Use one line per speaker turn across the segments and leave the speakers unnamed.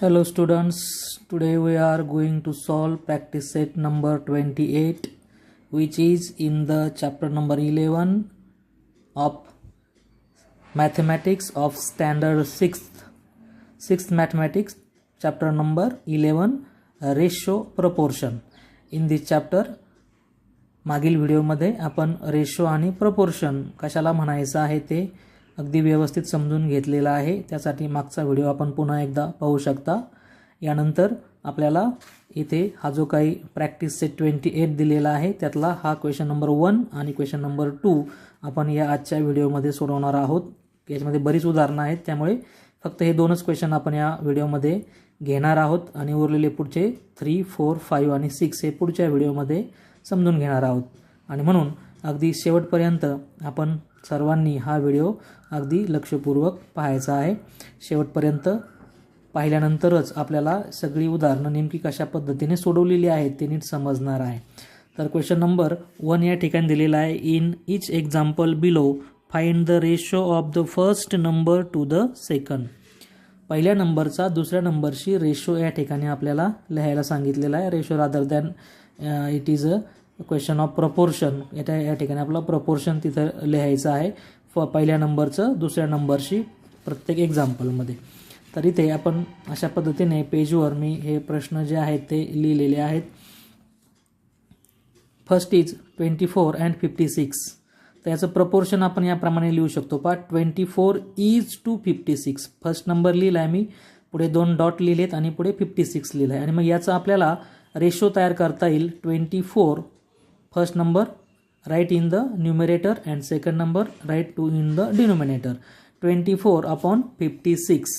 Hello students, today we are going to solve practice set number 28 which is in the chapter number 11 of mathematics of standard 6th 6th mathematics chapter number 11 ratio proportion in this chapter मागील व्हिडिओमध्ये आपण ratio आणि proportion कशाला म्हणायचं आहे ते अगदी व्यवस्थित समजून घेतलेला आहे. त्यासाठी मागचा व्हिडिओ आपण पुन्हा एकदा पाहू शकता. यानंतर आपल्याला इथे हा जो काही प्रॅक्टिस सेट ट्वेंटी एट दिलेला आहे त्यातला हा क्वेश्चन नंबर वन आणि क्वेश्चन नंबर टू आपण या आजच्या व्हिडिओमध्ये सोडवणार आहोत. याच्यामध्ये बरीच उदाहरणं आहेत. त्यामुळे फक्त हे दोनच क्वेश्चन आपण या व्हिडिओमध्ये घेणार आहोत आणि उरलेले पुढचे थ्री फोर फाईव्ह आणि सिक्स हे पुढच्या व्हिडिओमध्ये समजून घेणार आहोत. आणि म्हणून अगदी शेवटपर्यंत आपण सर्वांनी हा व्हिडिओ अगदी लक्षपूर्वक पाहायचा आहे. शेवटपर्यंत पाहिल्यानंतरच आपल्याला सगळी उदाहरणं नेमकी कशा पद्धतीने सोडवलेली आहेत ते नीट समजणार आहे. तर क्वेश्चन नंबर वन या ठिकाणी दिलेला आहे. In each example below find the ratio of the first number to the second पहिल्या नंबरचा दुसऱ्या नंबरशी रेशो या ठिकाणी आपल्याला लिहायला सांगितलेला आहे. Ratio rather than it is a question of proportion या या ठिकाणी आपलं प्रपोर्शन तिथं लिहायचं आहे. फ पहिल्या नंबरचं दुसऱ्या नंबरशी प्रत्येक एक्झाम्पलमध्ये तर इथे आपण अशा पद्धतीने पेजवर मी हे प्रश्न जे आहेत ते लिहिलेले आहेत. First is twenty four and fifty six तर याचं प्रपोर्शन आपण याप्रमाणे लिहू शकतो. पा twenty four is to fifty six first number लिहिला आहे मी. पुढे दोन डॉट लिहिलेत आणि पुढे फिफ्टी सिक्स लिहिलं आहे आणि मग याचं आपल्याला रेशो तयार करता येईल. Twenty four first number write in the numerator and second number write to in the denominator. Twenty four upon fifty six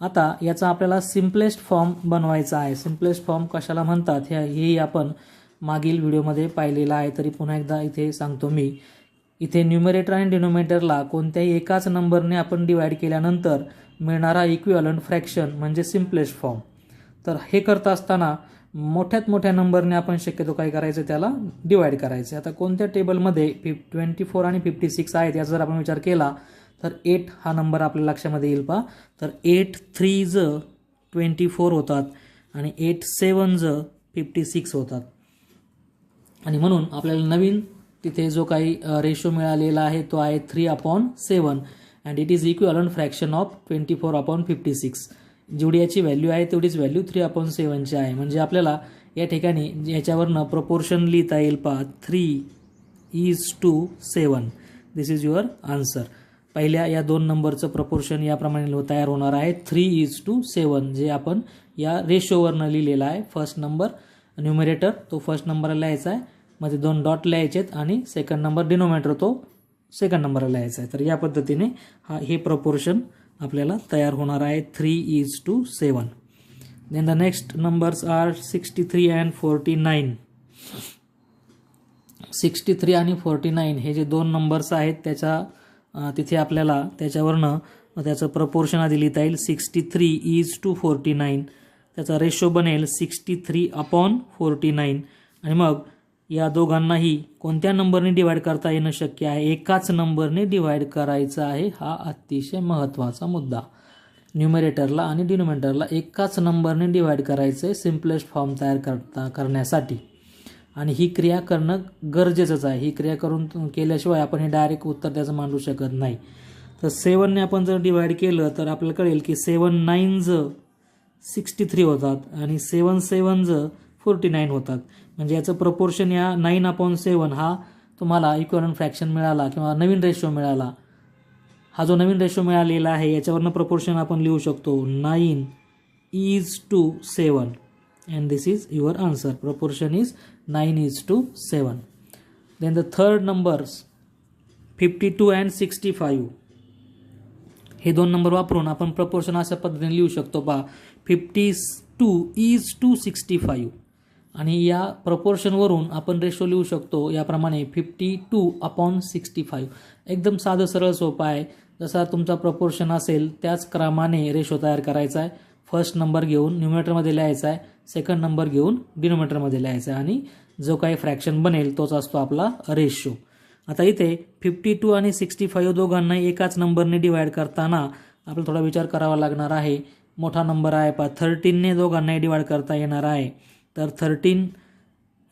आता याचा आपल्याला सिम्पलेस्ट फॉर्म बनवायचा आहे. सिम्पलेस्ट फॉर्म कशाला म्हणतात? ह्या हेही आपण मागील व्हिडिओमध्ये पाहिलेला आहे. तरी पुन्हा एकदा इथे सांगतो मी. इथे न्युमिरेटर आणि डिनोमिनेटरला कोणत्याही एकाच नंबरने आपण डिवाईड केल्यानंतर मिळणारा इक्विवलंट फ्रॅक्शन म्हणजे सिम्पलेस्ट फॉर्म तर हे करत असताना मोठ्यात मोठ्या नंबरने आपण शक्यतो काय करायचं त्याला डिवाईड करायचं. आता कोणत्या टेबलमध्ये फिफ ट्वेंटी फोर आणि फिफ्टी सिक्स आहेत याचा जर आपण विचार केला तर एट हा नंबर आपल्या लक्षामध्ये येईल पा तर एट थ्री ज ट्वेंटी फोर होतात आणि एट सेवन ज फिफ्टी सिक्स होतात. आणि म्हणून आपल्याला नवीन तिथे जो काही रेशो मिळालेला आहे तो आहे three upon seven and it is equivalent fraction of twenty four upon fifty six जेवढी याची व्हॅल्यू आहे तेवढीच व्हॅल्यू थ्री अपॉन सेवनची आहे. म्हणजे आपल्याला या ठिकाणी याच्यावरनं प्रपोर्शन लिहिता येईल पा three is to seven this is your answer पहिल्या या दोन नंबरचं प्रपोर्शन याप्रमाणे तयार होणार आहे. Three is to seven J आपण या रेशोवरनं लिहिलेलं आहे. फर्स्ट नंबर न्युमिरेटर तो फर्स्ट नंबरला लिहायचा आहे. मध्ये दोन डॉट लिहायचे आहेत आणि सेकंड नंबर डिनोमिनेटर तो सेकंड नंबरला लिहायचा आहे. तर या पद्धतीने हा हे प्रपोर्शन आपल्याला तयार होणार आहे. Three is to seven then the next numbers are sixty three and forty nine sixty three आणि फोर्टी नाईन हे जे दोन नंबर्स आहेत त्याच्या तिथे आपल्याला त्याच्यावरनं त्याचं प्रपोर्शन आधी लिहिता येईल. Sixty three is to forty nine त्याचा रेशो बनेल sixty three upon forty nine आणि मग या दोघांनाही कोणत्या नंबरने डिवाईड करता येणं शक्य आहे? एकाच नंबरने डिवाईड करायचं आहे हा अतिशय महत्त्वाचा मुद्दा. न्युमिरेटरला आणि डिनोमिनेटरला एकाच नंबरने डिवाईड करायचं आहे सिम्पलेस्ट फॉर्म तयार करता करण्यासाठी. आणि ही क्रिया करणं गरजेचंच आहे. ही क्रिया करून केल्याशिवाय आपण हे डायरेक्ट उत्तर त्याचं मांडू शकत नाही. तर सेवनने आपण जर डिवाईड केलं तर आपल्याला कळेल की सेवन नाईन ज सिक्स्टी थ्री होतात आणि सेवन सेवन ज फोर्टी नाईन होतात. म्हणजे याचं प्रपोर्शन या नाईन अपॉन सेवन हा तुम्हाला इक्वलंट फ्रॅक्शन मिळाला किंवा नवीन रेशो मिळाला. हा जो नवीन रेशो मिळालेला आहे याच्यावरनं प्रपोर्शन आपण लिहू शकतो nine is to seven and this is your answer proportion is nine is to seven then the third numbers fifty two and sixty five हे दोन नंबर वापरून आपण प्रपोर्शन अशा पद्धतीने लिहू शकतो पहा. Fifty two is to sixty five आणि या प्रपोर्शनवरून आपण रेशो लिहू शकतो याप्रमाणे fifty two upon sixty five एकदम साधं सरळ सोपं आहे. जसा तुमचा प्रपोर्शन असेल त्याच क्रमाने रेशो तयार करायचा आहे. फर्स्ट नंबर घेऊन न्युमिनेटरमध्ये लिहायचा आहे. सेकंड नंबर घेऊन डिनोमिनेटरमध्ये लिहायचा आहे. आणि जो काही फ्रॅक्शन बनेल तोच असतो आपला रेशो आता इथे फिफ्टी टू आणि सिक्स्टी फाईव्ह दोघांना एकाच नंबरने डिवाईड करताना आपल्याला थोडा विचार करावा लागणार आहे. मोठा नंबर आहे पा थर्टीनने दोघांनाही डिवाईड करता येणार आहे. तर थर्टीन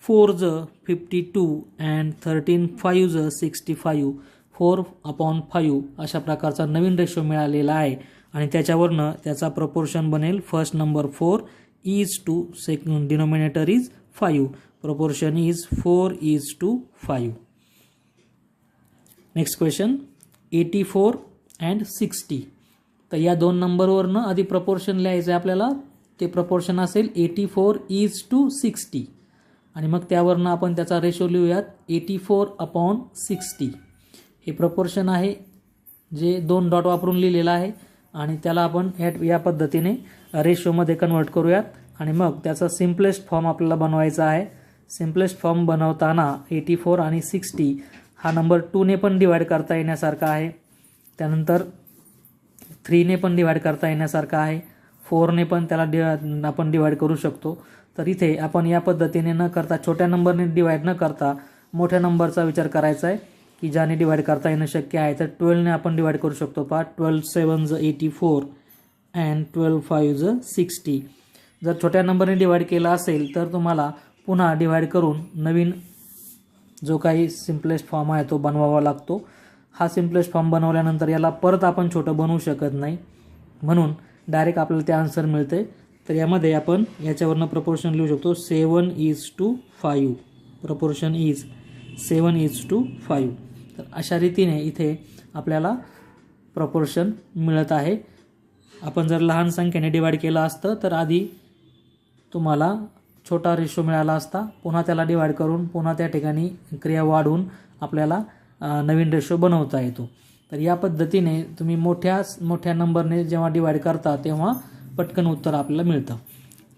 फोर ज fifty two and thirteen five ज sixty five four upon five अशा प्रकारचा नवीन रेशो मिळालेला आहे. आणि त्याच्यावरनं त्याचा प्रपोर्शन बनेल first number four is to second denominator is five proportion is four is to five next question eighty four and sixty तर या दोन नंबरवरनं आधी प्रपोर्शन लिहायचं आहे आपल्याला. ते प्रपोर्शन असेल eighty four is to sixty आणि मग त्यावरनं आपण त्याचा रेशो लिहूयात एटी फोर अपॉन सिक्स्टी हे प्रपोर्शन आहे जे दोन डॉट वापरून लिहिलेलं आहे. आणि त्याला आपण ह्या या पद्धतीने रेशोमध्ये कन्वर्ट करूयात. आणि मग त्याचा सिम्पलेस्ट फॉर्म आपल्याला बनवायचा आहे. सिम्पलेस्ट फॉर्म बनवताना एटी फोर आणि सिक्स्टी हा नंबर टूने पण डिवाईड करता येण्यासारखा आहे. त्यानंतर थ्रीने पण डिवाईड करता येण्यासारखा आहे. फोरने पण त्याला डि आपण डिवाईड करू शकतो. तर इथे आपण या पद्धतीने न करता छोट्या नंबरने डिवाईड न करता मोठ्या नंबरचा विचार करायचा आहे की ज्याने डिवाईड करता येणं शक्य आहे तर ट्वेल्वने आपण डिवाईड करू शकतो. पहा ट्वेल्व सेवन ज eighty four and twelve five ज सिक्स्टी जर छोट्या नंबरने डिवाईड केला असेल तर तुम्हाला पुन्हा डिवाईड करून नवीन जो काही सिम्पलेस्ट फॉर्म आहे तो बनवावा लागतो. हा सिम्पलेस्ट फॉर्म बनवल्यानंतर याला परत आपण छोटं बनवू शकत नाही. म्हणून डायरेक्ट आपल्याला ते आन्सर मिळते. तर यामध्ये आपण याच्यावरनं प्रपोर्शन लिहू शकतो. Seven is to five proportion is seven is to five तर अशा रीतीने इथे आपल्याला प्रपोर्शन मिळत आहे. आपण जर लहान संख्येने डिवाईड केलं असतं तर आधी तुम्हाला छोटा रेशो मिळाला असता पुन्हा त्याला डिवाईड करून पुन्हा त्या ठिकाणी क्रिया वाढवून आपल्याला नवीन रेशो बनवता येतो. तर या पद्धतीने तुम्ही मोठ्या मोठ्या नंबरने जेव्हा डिवाईड करता तेव्हा पटकन उत्तर आपल्याला मिळतं.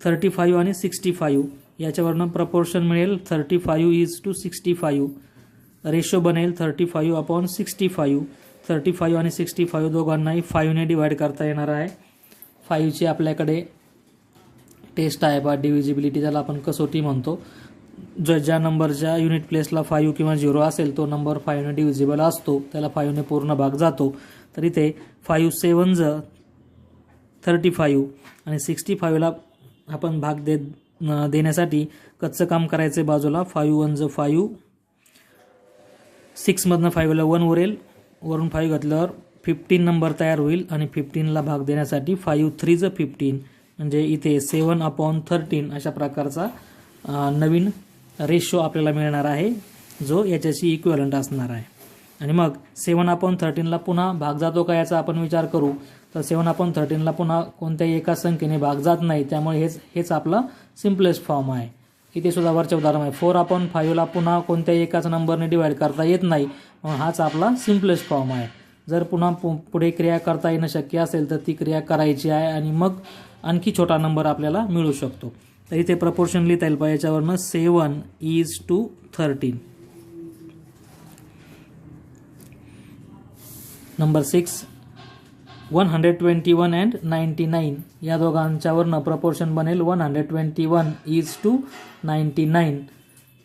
थर्टी फाईव्ह आणि सिक्स्टी फाईव्ह याच्यावरनं प्रपोर्शन मिळेल. Thirty five is to sixty five ratio बनेल. Thirty five upon sixty five thirty five आणि सिक्स्टी फाईव्ह दोघांनाही फाईव्हने डिवाईड करता येणार आहे. फाईव्हची आपल्याकडे टेस्ट आहे. बा डिव्हिजिबिलिटी ज्याला आपण कसोटी म्हणतो. जर ज्या नंबरच्या युनिट प्लेसला फाईव्ह किंवा झिरो असेल तो नंबर फाईव्हने डिव्हिजिबल असतो. त्याला फाईव्हने पूर्ण भाग जातो. तर इथे फाईव्ह सेवन ज थर्टी फाईव्ह आणि सिक्स्टी फाईव्हला आपण भाग देत देण्यासाठी कच्चं काम करायचं बाजूला. फाईव्ह वन ज फाईव्ह सिक्समधनं फाईव्हला वन उरेल. वरून फाईव्ह घातल्यावर फिफ्टीन नंबर तयार होईल आणि फिफ्टीनला भाग देण्यासाठी फाईव्ह थ्री ज फिफ्टीन म्हणजे इथे सेवन अपॉन थर्टीन अशा प्रकारचा नवीन रेशो आपल्याला मिळणार आहे जो याच्याशी इक्वलंट असणार आहे. आणि मग सेवन अपॉन थर्टीनला पुन्हा भाग जातो का याचा आपण विचार करू? तर सेवन अपॉन थर्टीनला पुन्हा कोणत्याही एका संख्येने भाग जात नाही त्यामुळे हेच हेच आपला सिम्पलेस्ट फॉर्म आहे. इथे सुद्धा वरचे उदाहरण आहे. फोर अपॉन फाईव्हला पुन्हा कोणत्याही एकाच नंबरने डिवाईड करता येत नाही मग हाच आपला सिम्पलेस्ट फॉर्म आहे. जर पुन्हा पु पुढे क्रिया करता येणं शक्य असेल तर ती क्रिया करायची आहे आणि मग आणखी छोटा नंबर आपल्याला मिळू शकतो. तर इथे प्रपोर्शन लिहिता येईल. पाहिजे याच्यावरनं seven is to thirteen number six one hundred twenty one and ninety nine या दोघांच्यावरनं प्रपोर्शन बनेल. One hundred twenty one is to ninety nine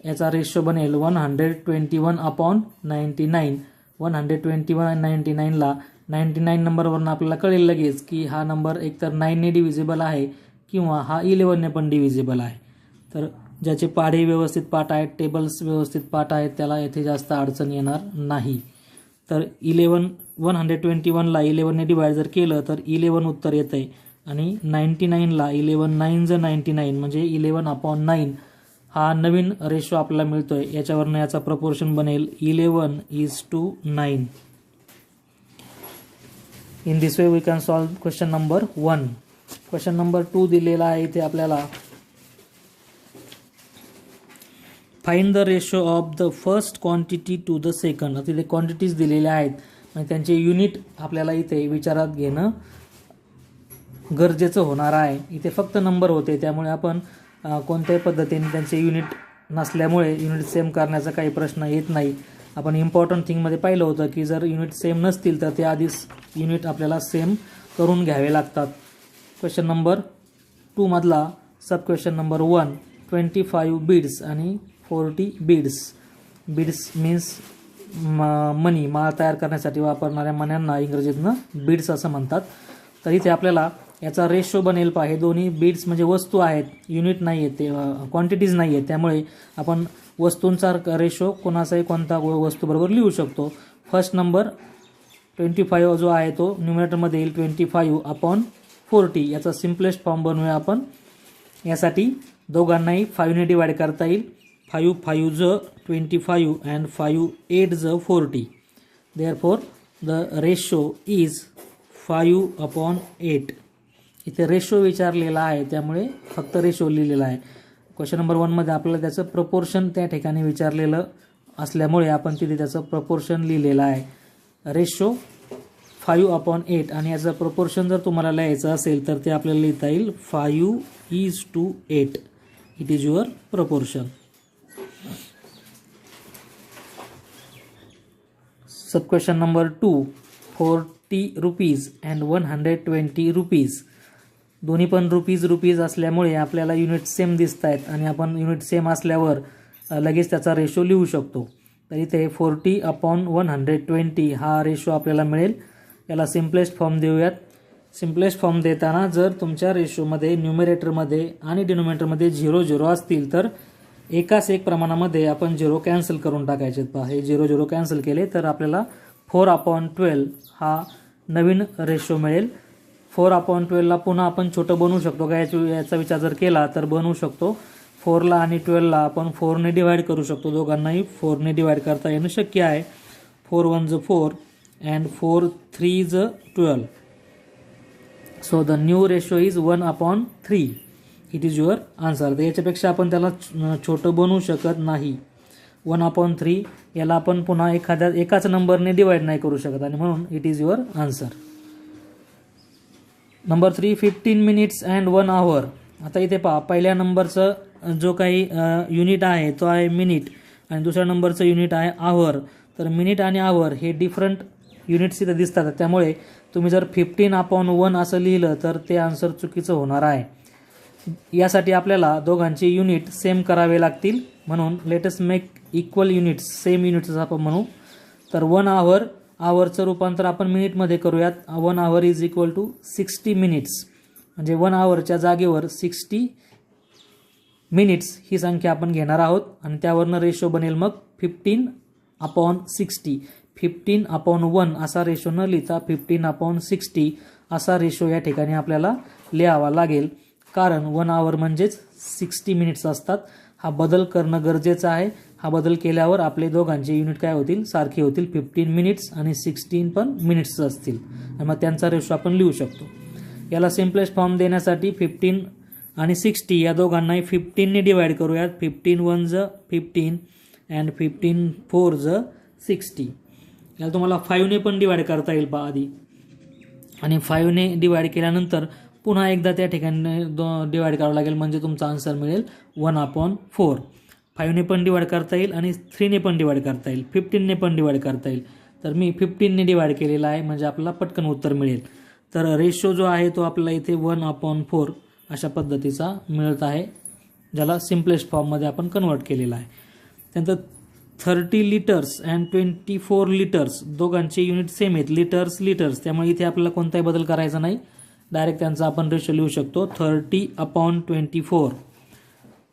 याचा रेशो बनेल one hundred twenty one upon ninety nine one hundred twenty one and ninety नाईनला ninety nine नंबरवरून आपल्याला कळेल लगेच की हा नंबर एकतर नाईनने डिव्हिजिबल आहे. किंवा हा इलेवनने पण डिव्हिजिबल आहे. तर ज्याचे पाढे व्यवस्थित पाठ आहेत टेबल्स व्यवस्थित पाठ आहेत त्याला येथे जास्त अडचण येणार नाही. तर इलेवन वन हंड्रेड ट्वेंटी वनला इलेवनने डिवाईड जर केलं तर इलेवन उत्तर येतं आहे आणि नाईन्टी नाईनला इलेवन नाईन ज नाईन्टी नाईन म्हणजे इलेवन अपॉन नाईन हा नवीन रेशो आपल्याला मिळतो आहे याच्यावरनं याचा प्रपोर्शन बनेल eleven is to nine in this way we can solve question number one question number two दिलेला आहे इथे आपल्याला. Find the ratio of the first quantity to the second तिथे क्वांटिटीज दिलेल्या आहेत. म्हणजे त्यांचे युनिट आपल्याला इथे विचारात घेणं गरजेचं होणार आहे. इथे फक्त नंबर होते. त्यामुळे आपण कोणत्याही पद्धतीने त्यांचे युनिट नसल्यामुळे युनिट सेम करण्याचा काही प्रश्न येत नाही. आपण इम्पॉर्टंट थिंगमध्ये पाहिलं होतं की जर युनिट सेम नसतील तर ते आधीच युनिट आपल्याला सेम करून घ्यावे लागतात. Question number टूमधला sub question number one twenty five beads आणि फोर्टी बीड्स बीड्स मीन्स मनी माळ तयार करण्यासाठी वापरणाऱ्या मण्यांना इंग्रजीतनं बीड्स असं म्हणतात. तर इथे आपल्याला याचा रेशो बनेल पहा. दोन्ही बीड्स म्हणजे वस्तू आहेत. युनिट नाही आहेत ते क्वांटिटीज नाही आहेत त्यामुळे आपण वस्तूंचा रेशो कोणाचाही कोणता वस्तूबरोबर लिहू शकतो. फर्स्ट नंबर ट्वेंटी फाईव्ह जो आहे तो न्युमिनेटरमध्ये येईल ट्वेंटी फाईव्ह अपॉन फोर्टी याचा सिम्पलेस्ट फॉर्म बनवूया आपण. यासाठी दोघांनाही फाईव्हने डिवाईड करता येईल. फायू फायू ज twenty five and five eight ज forty therefore the ratio is five upon eight इथे रेशो विचारलेला आहे त्यामुळे फक्त रेशो लिहिलेला आहे. क्वेश्चन नंबर वनमध्ये आपल्याला त्याचं प्रपोर्शन त्या ठिकाणी विचारलेलं असल्यामुळे आपण तिथे त्याचं प्रपोर्शन लिहिलेलं आहे. Ratio five upon eight. आणि याचं प्रपोर्शन जर तुम्हाला लिहायचं असेल तर ते आपल्याला लिहिता येईल five is to eight it is your proportion sub question number two forty rupees and one hundred twenty rupees दोन्ही पण रुपीज रुपीज असल्यामुळे आपल्याला युनिट सेम दिसत आहेत. आणि आपण युनिट सेम असल्यावर लगेच त्याचा रेशो लिहू शकतो. तर इथे forty upon one hundred twenty हा रेशो आपल्याला मिळेल. याला सिम्पलेस्ट फॉर्म देऊयात. सिम्पलेस्ट फॉर्म देताना जर तुमच्या रेशोमध्ये न्युमिरेटरमध्ये आणि डिनोमिनेटरमध्ये झिरो झिरो असतील तर एकाच एक प्रमाणामध्ये आपण झिरो कॅन्सल करून टाकायचे पहा हे झिरो झिरो कॅन्सल केले तर आपल्याला फोर अपॉन ट्वेल्व हा नवीन रेशो मिळेल. फोर अपॉन ट्वेल्वला पुन्हा आपण छोटं बनवू शकतो का? याची याचा विचार जर केला तर बनवू शकतो. फोरला आणि ट्वेल्वला आपण फोरने डिवाईड करू शकतो. दोघांनाही फोरने डिवाईड करता येणं शक्य आहे. फोर वन ज फोर अँड फोर थ्री ज twelve so the new ratio is one upon three it is your answer तर याच्यापेक्षा आपण त्याला छोटं बनवू शकत नाही. वन अपॉन थ्री याला आपण पुन्हा एखाद्या एकाच नंबरने डिवाईड नाही करू शकत. आणि म्हणून it is your answer number three fifteen minutes and one hour आता इथे पहा पहिल्या नंबरचं जो काही युनिट आहे तो आहे मिनिट आणि दुसऱ्या नंबरचं युनिट आहे आवर तर मिनिट आणि आवर हे डिफरंट युनिट्स इथं दिसतात. त्यामुळे तुम्ही जर फिफ्टीन अपॉन वन असं लिहिलं तर ते आन्सर चुकीचं होणार आहे. यासाठी आपल्याला दोघांचे युनिट सेम करावे लागतील. म्हणून let's make equal units same units आपण म्हणू. तर वन आवर आवरचं रूपांतर आपण मिनिटमध्ये करूयात. One hour is equal to sixty minutes म्हणजे वन आवरच्या जागेवर सिक्स्टी मिनिट्स ही संख्या आपण घेणार आहोत. आणि त्यावरनं रेशो बनेल मग fifteen upon sixty fifteen upon one असा रेशो न लिहिता फिफ्टीन अपॉन सिक्स्टी असा रेशो या ठिकाणी आपल्याला लिहावा लागेल. कारण वन आवर म्हणजेच सिक्स्टी मिनिट्स असतात. हा बदल करणं गरजेचं आहे. हा बदल केल्यावर आपले दोघांचे युनिट काय होतील? सारखे होतील. फिफ्टीन मिनिट्स आणि सिक्स्टीन पण मिनिट्स असतील. आणि मग त्यांचा रेशो आपण लिहू शकतो. याला सिम्पलेस्ट फॉर्म देण्यासाठी फिफ्टीन आणि सिक्स्टी या दोघांनाही फिफ्टीनने डिवाईड करूयात. फिफ्टीन वन ज फिफ्टीन अँड फिफ्टीन फोर ज सिक्स्टी याला तुम्हाला फाईव्हने पण डिवाईड करता येईल पहा आधी. आणि फाईव्हने डिवाईड केल्यानंतर पुन्हा एकदा त्या ठिकाणी दो डिवाईड करावं लागेल. म्हणजे तुमचा आन्सर मिळेल वन अपॉन फोर फाईव्हने पण डिवाईड करता येईल आणि थ्रीने पण डिवाईड करता येईल. फिफ्टीनने पण डिवाईड करता येईल. तर मी फिफ्टीनने डिवाईड केलेला आहे. म्हणजे आपल्याला पटकन उत्तर मिळेल. तर रेशो जो आहे तो आपल्याला इथे वन अपॉन फोर अशा पद्धतीचा मिळत आहे. ज्याला सिम्पलेस्ट फॉर्ममध्ये आपण कन्वर्ट केलेला आहे. त्यानंतर thirty litres and twenty four litres दोघांचे युनिट सेम आहेत. लिटर्स लिटर्स त्यामुळे इथे आपल्याला कोणताही बदल करायचा नाही. डायरेक्ट त्यांचा आपण रेशो लिहू शकतो. थर्टी अपॉन ट्वेंटी फोर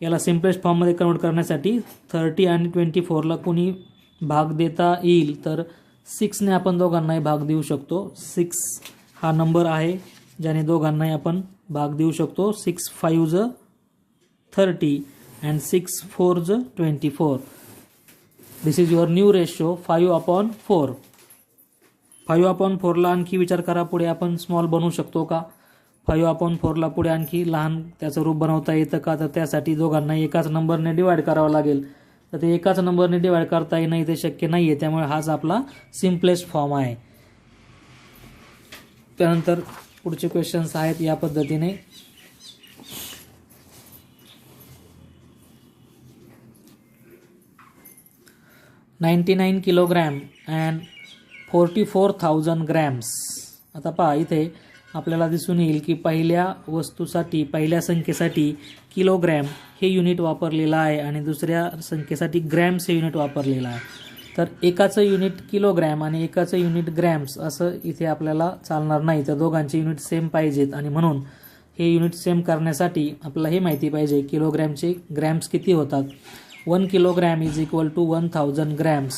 याला सिम्पलेस्ट फॉर्ममध्ये कन्वर्ट करण्यासाठी थर्टी आणि ट्वेंटी फोरला कोणी भाग देता येईल तर सिक्सने आपण दोघांनाही भाग देऊ शकतो. सिक्स हा नंबर आहे ज्याने दोघांनाही आपण भाग देऊ शकतो. सिक्स फाईव्ह ज थर्टी अँड सिक्स फोर ज twenty four this is your new ratio five upon four five upon फोरला आणखी विचार करा पुढे आपण स्मॉल बनवू शकतो का? फाईव्ह अपॉन फोरला पुढे आणखी लहान त्याचं रूप बनवता येतं का? तर त्यासाठी दोघांना एकाच नंबरने डिवाईड करावं लागेल. तर ते एकाच नंबरने डिवाईड करता येणं इथे शक्य नाही आहे त्यामुळे हाच आपला सिम्पलेस्ट फॉर्म आहे. त्यानंतर पुढचे क्वेश्चन्स आहेत या पद्धतीने. Ninety nine kilogram and forty four thousand grams. आता पहा इथे आपल्याला दिसून येईल की पहिल्या वस्तूसाठी पहिल्या संख्येसाठी किलोग्रॅम हे युनिट वापरलेलं आहे आणि दुसऱ्या संख्येसाठी ग्रॅम्स हे युनिट वापरलेलं आहे. तर एकाचं युनिट किलोग्रॅम आणि एकाचं युनिट ग्रॅम्स असं इथे आपल्याला चालणार नाही. तर दोघांचे युनिट सेम पाहिजेत आणि म्हणून हे युनिट सेम करण्यासाठी आपल्याला हे माहिती पाहिजे किलोग्रॅमचे ग्रॅम्स किती होतात. One kilogram is equal to one thousand grams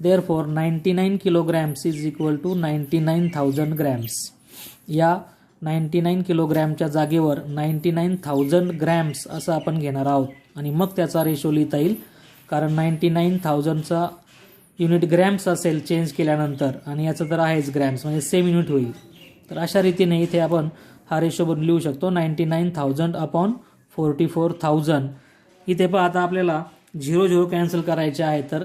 therefore ninety nine kilograms is equal to ninety nine thousand grams या नाईन्टी नाईन किलोग्रॅमच्या जागेवर नाईन्टी नाईन थाउजंड ग्रॅम्स असं आपण घेणार आहोत. आणि मग त्याचा रेशो लिहिता येईल. कारण नाईन्टी नाईन थाउजंडचा युनिट ग्रॅम्स असेल चेंज केल्यानंतर. आणि याचं तर आहेच ग्रॅम्स म्हणजे सेम युनिट होईल. तर अशा रीतीने इथे आपण हा रेशो बनवून लिहू शकतो. Ninety nine thousand upon forty four thousand इथे पण आता आपल्याला झिरो झिरो कॅन्सल करायचे आहे तर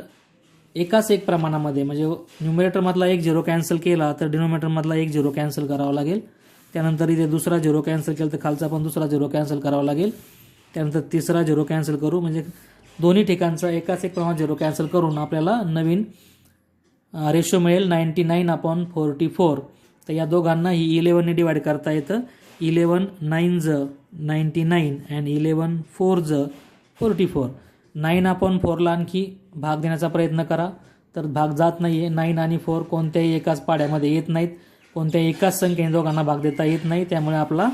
एकाच एक प्रमाणामध्ये म्हणजे न्युमिरेटरमधला एक झिरो कॅन्सल केला तर डिनोमिनेटरमधला एक झिरो कॅन्सल करावा लागेल. त्यानंतर इथे दुसरा झिरो कॅन्सल केला तर खालचा पण दुसरा झिरो कॅन्सल करावा लागेल. त्यानंतर तिसरा झिरो कॅन्सल करू म्हणजे दोन्ही ठिकाणचा एकाच एक प्रमाणात झिरो कॅन्सल करून आपल्याला नवीन रेशो मिळेल ninety nine upon forty four तर या दोघांना ही इलेवनने डिवाईड करता येतं. इलेवन नाईन ज ninety nine and eleven four ज फोर्टी फोर नाईन अपॉन फोरला आणखी भाग देण्याचा प्रयत्न करा. तर भाग जात नाही आहे नाईन आणि फोर कोणत्याही एकाच पाड्यामध्ये येत नाहीत. कोणत्याही एकाच संख्येने दोघांना भाग देता येत नाही. त्यामुळे आपला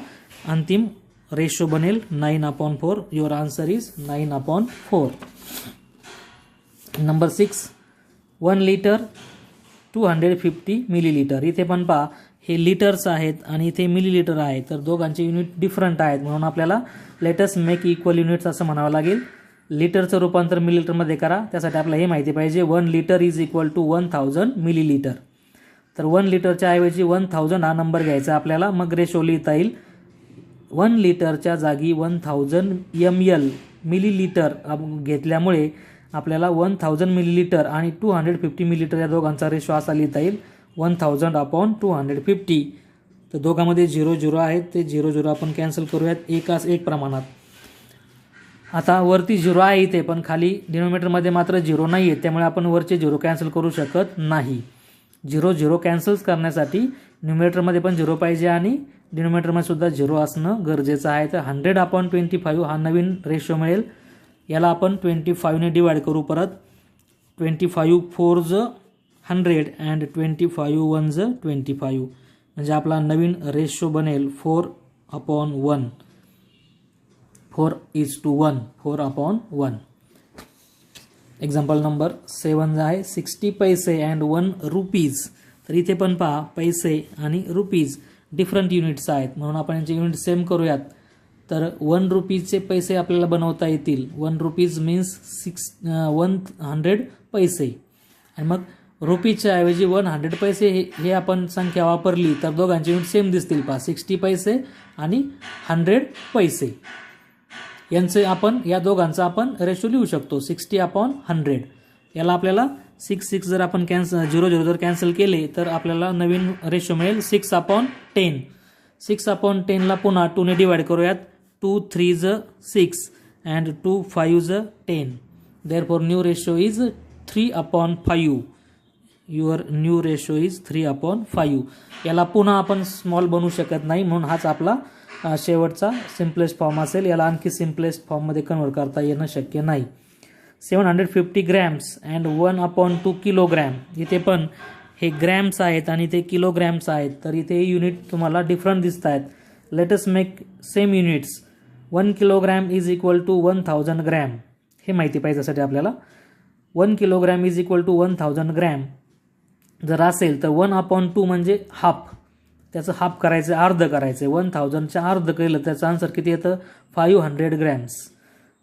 अंतिम रेशो बनेल nine upon four. Your answer is nine upon four. Number six one litre two hundred fifty millilitre इथे पण पहा हे लिटर्स आहेत आणि इथे मिलीलिटर आहे तर दोघांचे युनिट डिफरंट आहेत. म्हणून आपल्याला लेटस्ट मेक इक्वल युनिट्स असं म्हणावं लागेल. लिटरचं रूपांतर मिलीलिटरमध्ये करा. त्यासाठी आपल्याला हे माहिती पाहिजे one litre is equal to one thousand millilitre तर वन लिटरच्या ऐवजी वन थाउजंड हा नंबर घ्यायचा आपल्याला. मग रेशो लिहिता येईल. वन लिटरच्या जागी one thousand M L millilitre घेतल्यामुळे आपल्याला वन थाउजंड मिलीलिटर आणि टू हंड्रेड फिफ्टी मिलीलिटर या दोघांचा रेशो असा लिहिता येईल. One thousand upon two hundred fifty तर दोघांमध्ये झिरो झिरो आहेत. ते झिरो झिरो आपण कॅन्सल करूयात. एकाच एक प्रमाणात. आता वरती झिरो आहे इथे पण खाली डिनोमिनेटरमध्ये मात्र झिरो नाही आहे त्यामुळे आपण वरचे झिरो कॅन्सल करू शकत नाही. झिरो झिरो कॅन्सल्स करण्यासाठी न्युमिनेटरमध्ये पण झिरो पाहिजे आणि डिनोमिनेटरमध्ये सुद्धा झिरो असणं गरजेचं आहे. तर हंड्रेड अपॉन ट्वेंटी फाईव्ह हा नवीन रेशो मिळेल. याला आपण ट्वेंटी फाईव्हने डिवाईड करू परत. ट्वेंटी फाईव्ह फोर ज hundred and twenty five one ज ट्वेंटी फाईव्ह म्हणजे आपला नवीन रेशो बनेल four upon one four is to one four upon one. Example number seven आहे सिक्स्टी पैसे अँड वन रुपीज तर इथे पण पहा पैसे आणि रुपीज डिफरंट युनिट्स आहेत. म्हणून आपण यांचे युनिट सेम करूयात. तर वन रुपीजचे पैसे आपल्याला बनवता येतील. One rupees means six one hundred पैसे. आणि मग रुपीजच्या ऐवजी वन हंड्रेड पैसे हे हे आपण संख्या वापरली तर दोघांचे युनिट सेम दिसतील पहा. सिक्स्टी पैसे आणि हंड्रेड पैसे. यांचे आपण या दोघांचा आपण रेशो लिहू शकतो सिक्स्टी अपॉन हंड्रेड याला आपल्याला सिक्स सिक्स जर आपण कॅन्सल झिरो झिरो जर कॅन्सल केले तर आपल्याला नवीन रेशो मिळेल six upon ten six upon टेनला पुन्हा टूने डिवाईड करूयात. टू थ्री ज सिक्स अँड टू फाईव्ह ज ten therefore new ratio is three upon five your new ratio is three upon five याला पुन्हा आपण स्मॉल बनवू शकत नाही म्हणून हाच आपला शेवटचा सिम्पलेस्ट फॉर्म असेल. याला आणखी सिम्पलेस्ट फॉर्ममध्ये कन्वर्ट करता येणं शक्य नाही. Seven hundred fifty grams and one upon two kilogram इथे पण हे ग्रॅम्स आहेत आणि ते किलोग्रॅम्स आहेत. तर इथे युनिट तुम्हाला डिफरंट दिसत आहेत let's make same units one kilogram is equal to one thousand gram हे माहिती पाहिजे त्यासाठी आपल्याला. One kilogram is equal to one thousand gram जर असेल तर वन अपॉन टू म्हणजे हाफ त्याचं हाफ करायचं अर्ध करायचं वन थाउजंडच्या अर्ध केलं त्याचं आन्सर किती येतं? फाईव्ह हंड्रेड ग्रॅम्स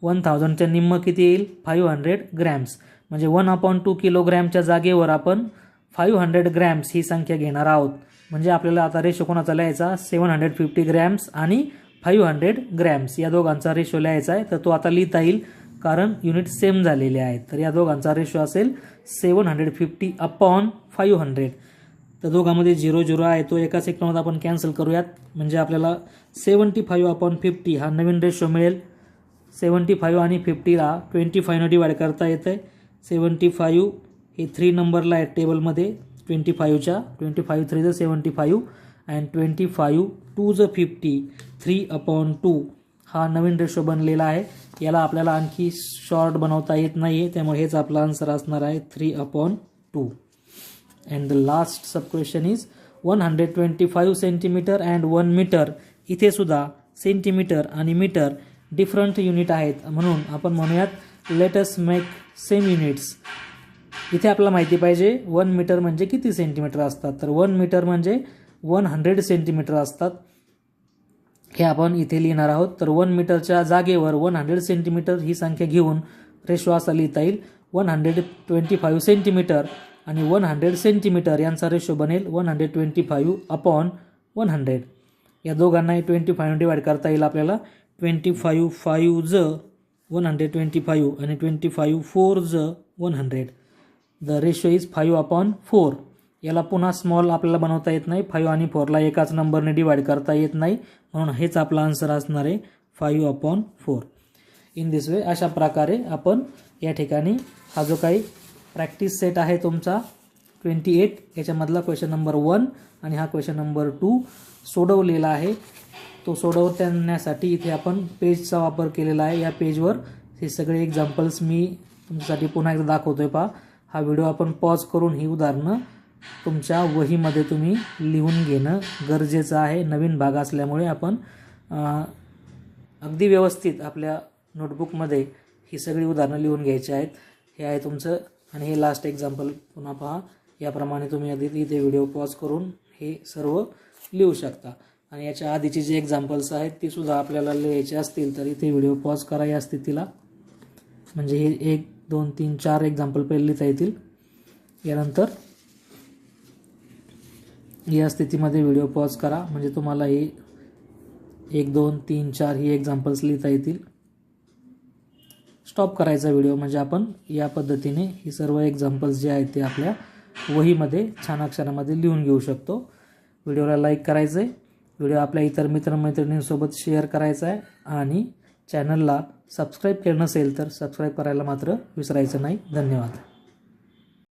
वन थाउजंडच्या निम्म किती येईल? फाईव्ह हंड्रेड ग्रॅम्स म्हणजे वन अपॉन टू किलोग्रॅमच्या जागेवर आपण फाईव्ह हंड्रेड ग्रॅम्स ही संख्या घेणार आहोत. म्हणजे आपल्याला आता रेशो कोणाचा लिहायचा? सेवन हंड्रेड फिफ्टी ग्रॅम्स आणि फाईव्ह हंड्रेड ग्रॅम्स या दोघांचा रेशो लिहायचा आहे. तर तो आता लिहिता येईल कारण युनिट सेम झालेले आहेत. तर या दोघांचा रेशो असेल seven hundred fifty upon five hundred तर दोघांमध्ये झिरो झिरो आहे. तो एकाच सेकंडमध्ये आपण कॅन्सल करूयात. म्हणजे आपल्याला सेवन्टी फाईव्ह अपॉन फिफ्टी हा नवीन रेशो मिळेल. सेवन्टी फाईव्ह आणि फिफ्टीला ट्वेंटी फाईव्हनं डिवाईड करता येतं आहे सेवन्टी फाईव्ह हे थ्री नंबरला आहे टेबलमध्ये ट्वेंटी फाईव्हच्या ट्वेंटी फाईव्ह थ्री जर seventy five and twenty five two ज फिफ्टी थ्री अपॉन टू हा नवीन रेशो बनलेला आहे. याला आपल्याला आणखी शॉर्ट बनवता येत नाही आहे त्यामुळे हेच आपला आन्सर असणार आहे. Three upon two and the last sub question is one hundred twenty five centimetre and one metre इथे सुद्धा सेंटीमीटर आणि मीटर डिफरंट युनिट आहेत. म्हणून आपण म्हणूयात लेटस मेक सेम युनिट्स इथे आपल्याला माहिती पाहिजे वन मीटर म्हणजे किती सेंटीमीटर असतात? तर वन मीटर म्हणजे वन हंड्रेड सेंटीमीटर असतात. हे आपण इथे लिहिणार आहोत. तर वन मीटरच्या जागेवर वन हंड्रेड सेंटीमीटर ही संख्या घेऊन रेशो असा लिहिता येईल. One hundred twenty five centimeter आणि वन हंड्रेड सेंटीमीटर यांचा रेशो बनेल one hundred twenty five upon one hundred. या दोघांनाही ट्वेंटी फाईव्ह डिवाईड करता येईल आपल्याला. ट्वेंटी फाईव्ह फाईव्ह ज वन हंड्रेड ट्वेंटी फाईव्ह आणि ट्वेंटी फाईव्ह फोर ज one hundred. The ratio is five upon four याला पुन्हा स्मॉल आपल्याला बनवता येत नाही. फाईव्ह आणि फोरला एकाच नंबरने डिवाईड करता येत नाही. म्हणून हेच आपला आन्सर असणार आहे. Five upon four in this way अशा प्रकारे आपण या ठिकाणी हा जो काही प्रॅक्टिस सेट आहे तुमचा. ट्वेंटी एट याच्यामधला क्वेश्चन नंबर वन आणि हा क्वेश्चन नंबर टू सोडवलेला आहे. तो सोडवण्यासाठी इथे आपण पेजचा वापर केलेला आहे. या पेजवर हे सगळे एक्झाम्पल्स मी तुमच्यासाठी पुन्हा एकदा दाखवतोय पहा. हा व्हिडिओ आपण पॉज करून ही उदाहरणं तुमच्या वहीमध्ये तुम्ही लिहून घेणं गरजेचं आहे. नवीन भाग असल्यामुळे आपण अगदी व्यवस्थित आपल्या नोटबुकमध्ये ही सगळी उदाहरणं लिहून घ्यायची आहेत. हे आहे तुमचं आणि हे लास्ट एक्झाम्पल पुन्हा पहा. याप्रमाणे तुम्ही आधी इथे व्हिडिओ पॉज करून हे सर्व लिहू शकता. आणि याच्या आधीची जी एक्झाम्पल्स आहेत ती सुद्धा आपल्याला लिहायची असतील तर इथे व्हिडिओ पॉज करा या स्थितीला. म्हणजे हे एक दोन तीन चार एक्झाम्पल पहिले लिहिता येतील. यानंतर या स्थितीमध्ये व्हिडिओ पॉज करा. म्हणजे तुम्हाला हे एक दोन तीन चार ही एक्झाम्पल्स लिहिता येतील. स्टॉप करायचा व्हिडिओ म्हणजे आपण या पद्धतीने ही सर्व एक्झाम्पल्स जे आहेत ते आपल्या वहीमध्ये छान अक्षरामध्ये लिहून घेऊ शकतो. व्हिडिओला लाईक करायचं आहे व्हिडिओ आपल्या इतर मित्रमैत्रिणींसोबत शेअर करायचा आहे आणि चॅनलला सबस्क्राईब केलं नसेल तर सबस्क्राईब करायला मात्र विसरायचं नाही. धन्यवाद.